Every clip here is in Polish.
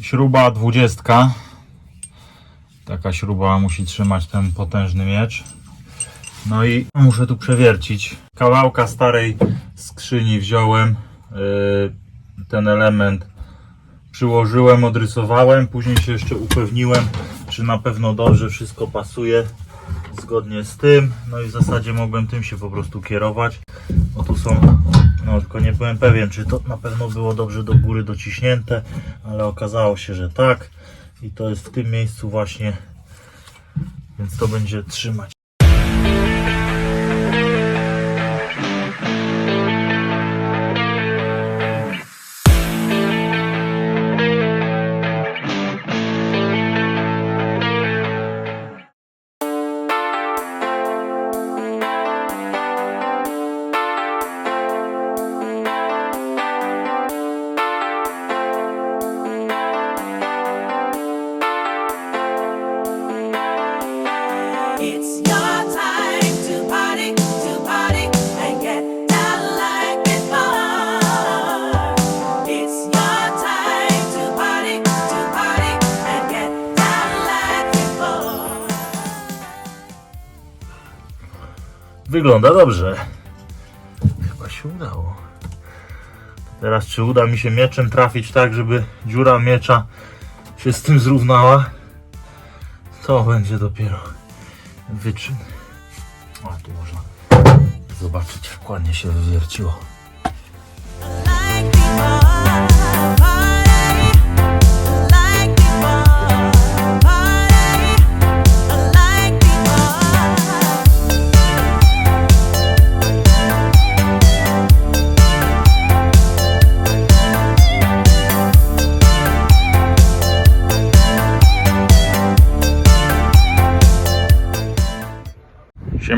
śruba 20. Taka śruba musi trzymać ten potężny miecz. No i muszę tu przewiercić. Kawałka starej skrzyni wziąłem. yy, Ten element przyłożyłem, odrysowałem. Później się jeszcze upewniłem, czy na pewno dobrze wszystko pasuje zgodnie z tym. No i w zasadzie mogłem tym się po prostu kierować. O tu są, no tylko nie byłem pewien, czy to na pewno było dobrze do góry dociśnięte, ale okazało się, że tak. I to jest w tym miejscu właśnie, więc to będzie trzymać. Wygląda dobrze. Chyba się udało. Teraz czy uda mi się mieczem trafić tak, żeby dziura miecza się z tym zrównała? To będzie dopiero wyczyn. A tu można zobaczyć ładnie się wywierciło.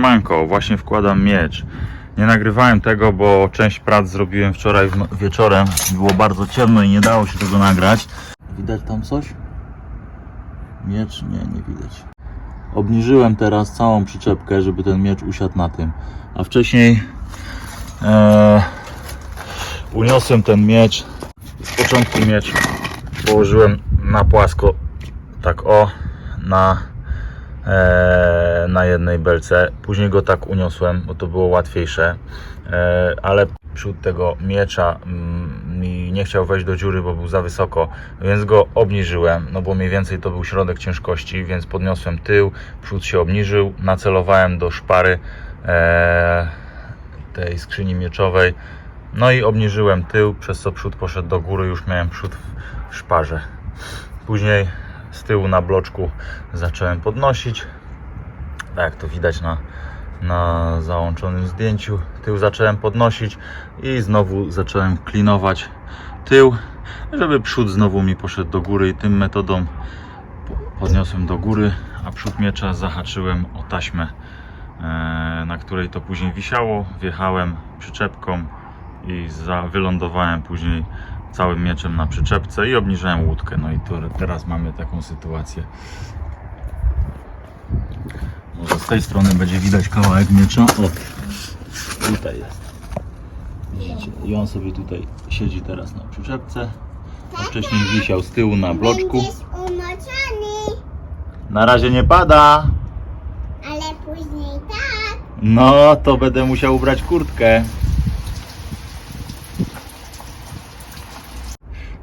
Siemanko, właśnie wkładam miecz. Nie nagrywałem tego, bo część prac zrobiłem wczoraj no- wieczorem. Było bardzo ciemno i nie dało się tego nagrać. Widać tam coś? Miecz? Nie, nie widać. Obniżyłem teraz całą przyczepkę, żeby ten miecz usiadł na tym. A wcześniej e, uniosłem ten miecz. Z początku miecz położyłem na płasko, tak o, na na jednej belce. Później go tak uniosłem, bo to było łatwiejsze, e, ale przód tego miecza mm, mi nie chciał wejść do dziury, bo był za wysoko, więc go obniżyłem, no bo mniej więcej to był środek ciężkości, więc podniosłem tył, przód się obniżył, nacelowałem do szpary e, tej skrzyni mieczowej, no i obniżyłem tył, przez co przód poszedł do góry, już miałem przód w szparze. Później z tyłu na bloczku zacząłem podnosić. Tak jak to widać na, na załączonym zdjęciu. Tył zacząłem podnosić i znowu zacząłem klinować tył, żeby przód znowu mi poszedł do góry i tym metodą po- podniosłem do góry, a przód miecza zahaczyłem o taśmę, e, na której to później wisiało. Wjechałem przyczepką i za, wylądowałem później całym mieczem na przyczepce i obniżałem łódkę. No i to, teraz mamy taką sytuację. Może z tej strony będzie widać kawałek miecza. O, tutaj jest. Widzicie? I on sobie tutaj siedzi teraz na przyczepce. A wcześniej wisiał z tyłu na bloczku. Na razie nie pada. ale później tak. No, to będę musiał ubrać kurtkę.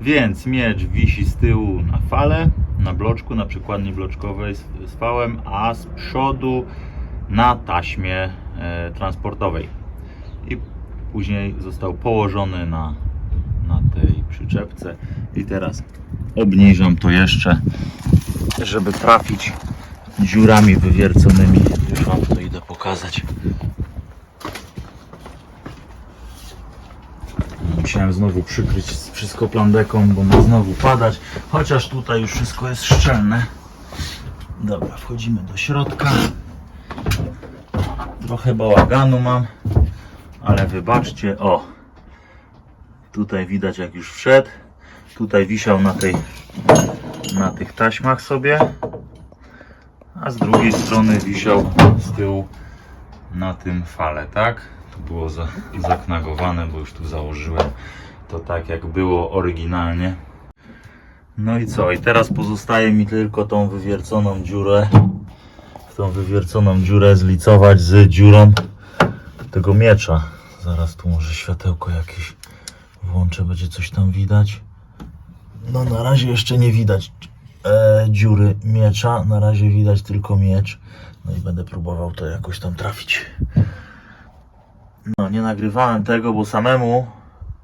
Więc miecz wisi z tyłu na fale, na bloczku, na przykładni bloczkowej z, z fałem, a z przodu na taśmie e, transportowej. I później został położony na, na tej przyczepce. I teraz obniżam to jeszcze, żeby trafić dziurami wywierconymi. Już Wam to idę pokazać. Musiałem znowu przykryć wszystko plandeką, bo ma znowu padać. Chociaż tutaj już wszystko jest szczelne. Dobra, wchodzimy do środka. Trochę bałaganu mam, ale wybaczcie. O, tutaj widać jak już wszedł. Tutaj wisiał na tej na tych taśmach sobie a z drugiej strony wisiał z tyłu na tym fale, tak? Było za, zaknagowane, bo już tu założyłem to tak jak było oryginalnie. No i co? I teraz pozostaje mi tylko tą wywierconą dziurę, tą wywierconą dziurę zlicować z dziurą tego miecza. Zaraz tu może światełko jakieś włączę, będzie coś tam widać. No na razie jeszcze nie widać e, dziury miecza, na razie widać tylko miecz. No i będę próbował to jakoś tam trafić. Nie nagrywałem tego, bo samemu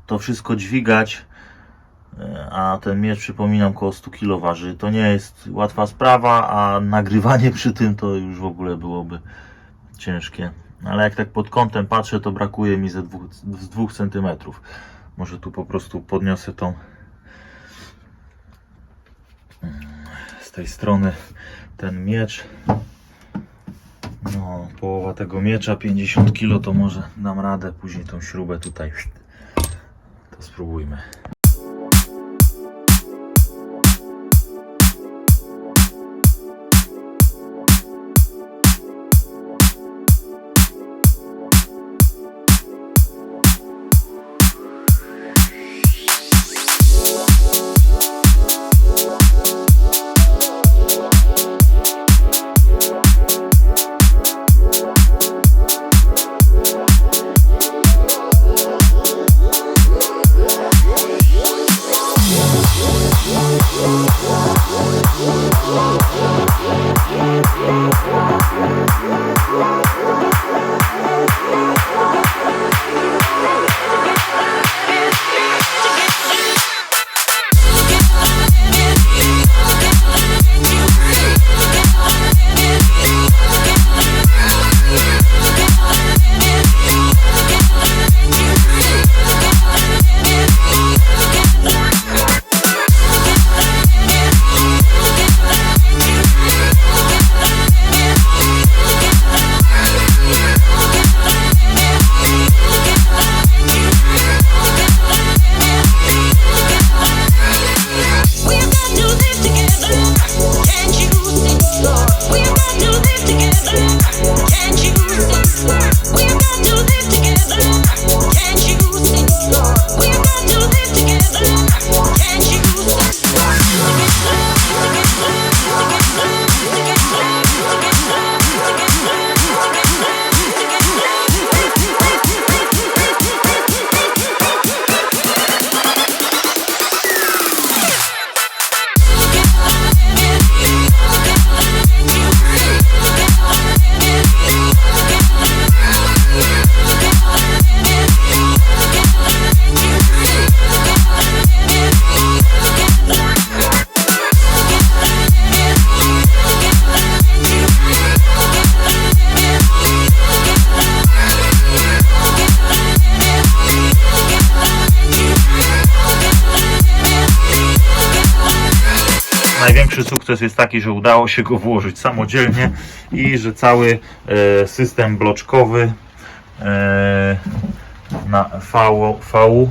to wszystko dźwigać E, a ten miecz przypominam około 100 kg waży. To nie jest łatwa sprawa, a nagrywanie przy tym to już w ogóle byłoby ciężkie. Ale jak tak pod kątem patrzę, to brakuje mi ze 2 cm. Może tu po prostu podniosę tą mm, z tej strony ten miecz. No, połowa tego miecza 50 kg to może dam radę. Później tą śrubę tutaj to spróbujmy. Największy sukces jest taki, że udało się go włożyć samodzielnie i że cały e, system bloczkowy e, na V, v,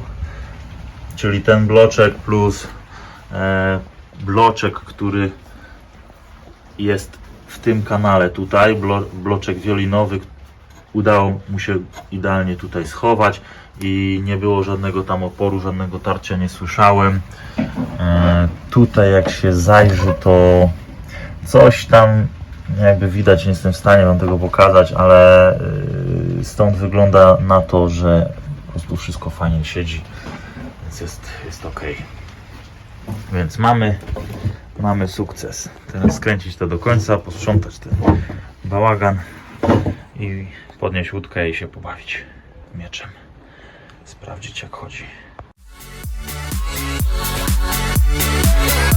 czyli ten bloczek plus e, bloczek, który jest w tym kanale tutaj, blo, bloczek wiolinowy, udało mu się idealnie tutaj schować i nie było żadnego tam oporu, żadnego tarcia nie słyszałem. E, tutaj jak się zajrzy to coś tam jakby widać, nie jestem w stanie wam tego pokazać, ale e, stąd wygląda na to, że po prostu wszystko fajnie siedzi, więc jest, jest ok. Więc mamy, mamy sukces. Teraz skręcić to do końca, posprzątać ten bałagan i podnieść łódkę i się pobawić mieczem. Sprawdzić jak chodzi. Yeah.